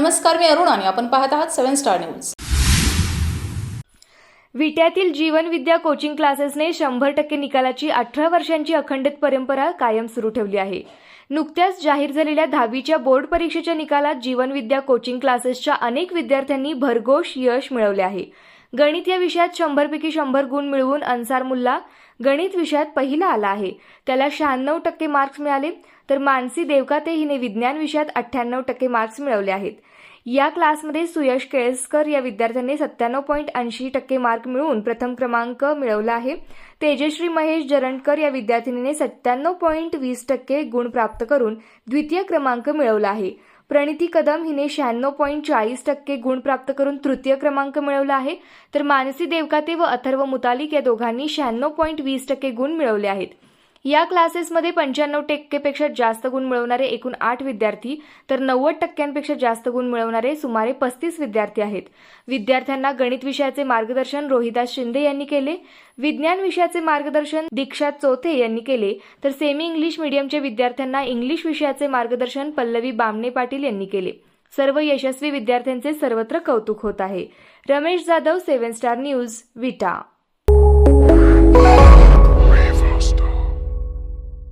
नमस्कार मी अरुण आणि आपण पाहत आहात सेव्हन स्टार न्यूज. विट्यातील जीवन विद्या कोचिंग क्लासेसने शंभर टक्के निकालाची अठरा वर्षांची अखंडित परंपरा कायम सुरू ठेवली आहे. नुकत्याच जाहीर झालेल्या दहावीच्या बोर्ड परीक्षेच्या निकालात जीवन विद्या कोचिंग क्लासेसच्या अनेक विद्यार्थ्यांनी भरघोष यश मिळवले आहे. गणित या विषयात शंभरपैकी शंभर गुण मिळवून अन्सार मुल्ला गणित विषयात पहिला आला आहे. त्याला शहाण्णव टक्के मार्क्स मिळाले तर मानसी देवकाते हिने विज्ञान विषयात अठ्ठ्याण्णव टक्के मार्क्स मिळवले आहेत. या क्लासमध्ये सुयश केळसकर या विद्यार्थ्यांनी सत्त्याण्णव पॉईंट ऐंशी टक्के मार्क मिळवून प्रथम क्रमांक मिळवला आहे. तेजश्री महेश जरणकर या विद्यार्थिनीने सत्त्याण्णव पॉईंट वीस टक्के गुण प्राप्त करून द्वितीय क्रमांक मिळवला आहे. प्रणिती कदम हिने शहाण्णव पॉईंट चाळीस टक्के गुण प्राप्त करून तृतीय क्रमांक मिळवला आहे. तर मानसी देवकाते व अथर्व मुतालिक या दोघांनी शहाण्णव पॉईंट वीस टक्के गुण मिळवले आहेत. या क्लासेसमध्ये पंच्याण्णव टक्केपेक्षा जास्त गुण मिळवणारे एकूण आठ विद्यार्थी तर नव्वद टक्क्यांपेक्षा जास्त गुण मिळवणारे सुमारे पस्तीस विद्यार्थी आहेत. विद्यार्थ्यांना गणित विषयाचे मार्गदर्शन रोहिदास शिंदे यांनी केले. विज्ञान विषयाचे मार्गदर्शन दीक्षा चोथे यांनी केले. तर सेमी इंग्लिश मीडियमच्या विद्यार्थ्यांना इंग्लिश विषयाचे मार्गदर्शन पल्लवी बामणे पाटील यांनी केले. सर्व यशस्वी विद्यार्थ्यांचे सर्वत्र कौतुक होत आहे. Ramesh Jadhav seven star news Vita.